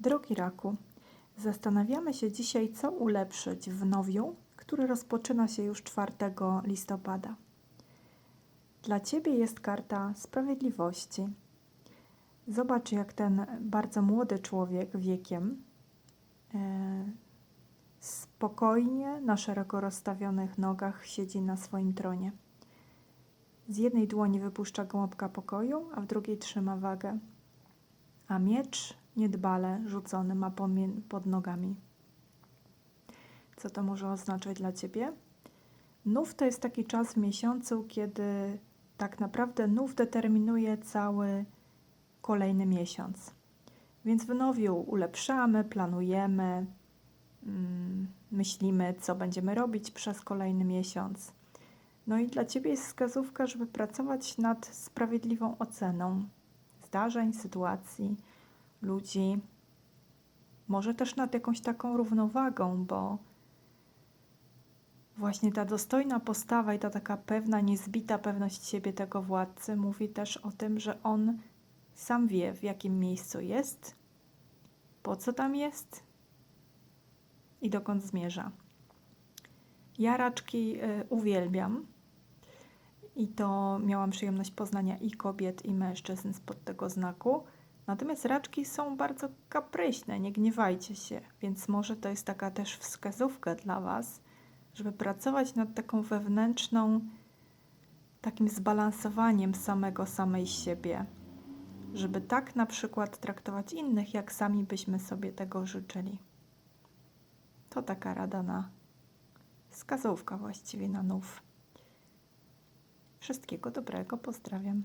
Drogi raku, zastanawiamy się dzisiaj, co ulepszyć w nowiu, który rozpoczyna się już 4 listopada. Dla Ciebie jest karta sprawiedliwości. Zobacz, jak ten bardzo młody człowiek wiekiem e, spokojnie na szeroko rozstawionych nogach siedzi na swoim tronie. Z jednej dłoni wypuszcza gołąbka pokoju, a w drugiej trzyma wagę a miecz niedbale rzucony ma pod nogami. Co to może oznaczać dla Ciebie? Nów to jest taki czas w miesiącu, kiedy tak naprawdę nów determinuje cały kolejny miesiąc. Więc w nowiu ulepszamy, planujemy, mm, myślimy, co będziemy robić przez kolejny miesiąc. No i dla Ciebie jest wskazówka, żeby pracować nad sprawiedliwą oceną zdarzeń, sytuacji, ludzi. Może też nad jakąś taką równowagą, bo właśnie ta dostojna postawa i ta taka pewna, niezbita pewność siebie tego władcy mówi też o tym, że on sam wie, w jakim miejscu jest, po co tam jest i dokąd zmierza. Ja raczki y, uwielbiam i to miałam przyjemność poznania i kobiet, i mężczyzn spod tego znaku. Natomiast raczki są bardzo kapryśne, nie gniewajcie się, więc może to jest taka też wskazówka dla Was, żeby pracować nad taką wewnętrzną, takim zbalansowaniem samego, samej siebie, żeby tak na przykład traktować innych, jak sami byśmy sobie tego życzyli. To taka rada na wskazówka właściwie na nów. Wszystkiego dobrego, pozdrawiam.